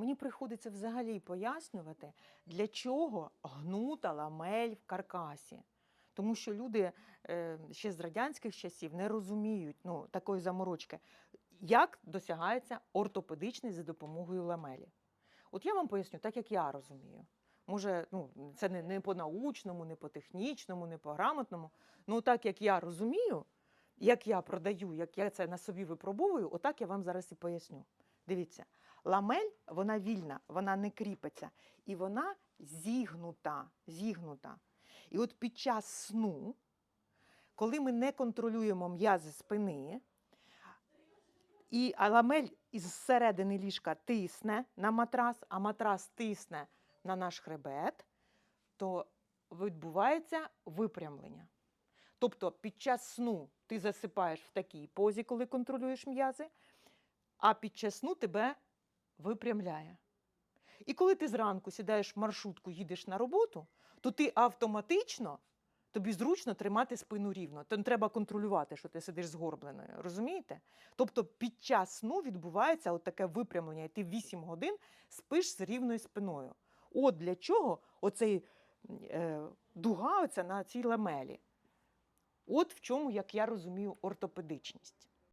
мені приходиться взагалі пояснювати, для чого гнута ламель в каркасі. Тому що люди е, ще з радянських часів не розуміють ну, такої заморочки, як досягається ортопедичний за допомогою ламелі. От я вам поясню, так як я розумію. Може, ну, це не, не по научному, не по технічному, не по грамотному. Ну, так як я розумію, як я продаю, як я це на собі випробовую, отак я вам зараз і поясню. Дивіться, ламель вона вільна, вона не кріпиться, і вона зігнута. зігнута. І от під час сну, коли ми не контролюємо м'язи спини, і ламель із середини ліжка тисне на матрас, а матрас тисне на наш хребет, то відбувається випрямлення. Тобто під час сну ти засипаєш в такій позі, коли контролюєш м'язи, а під час сну тебе випрямляє. І коли ти зранку сідаєш в маршрутку, їдеш на роботу, то ти автоматично тобі зручно тримати спину рівно. Не треба контролювати, що ти сидиш згорбленою. Розумієте? Тобто під час сну відбувається таке випрямлення, і ти 8 годин спиш з рівною спиною. От для чого оцей е, дуга оця на цій ламелі. От в чому, як я розумію, ортопедичність.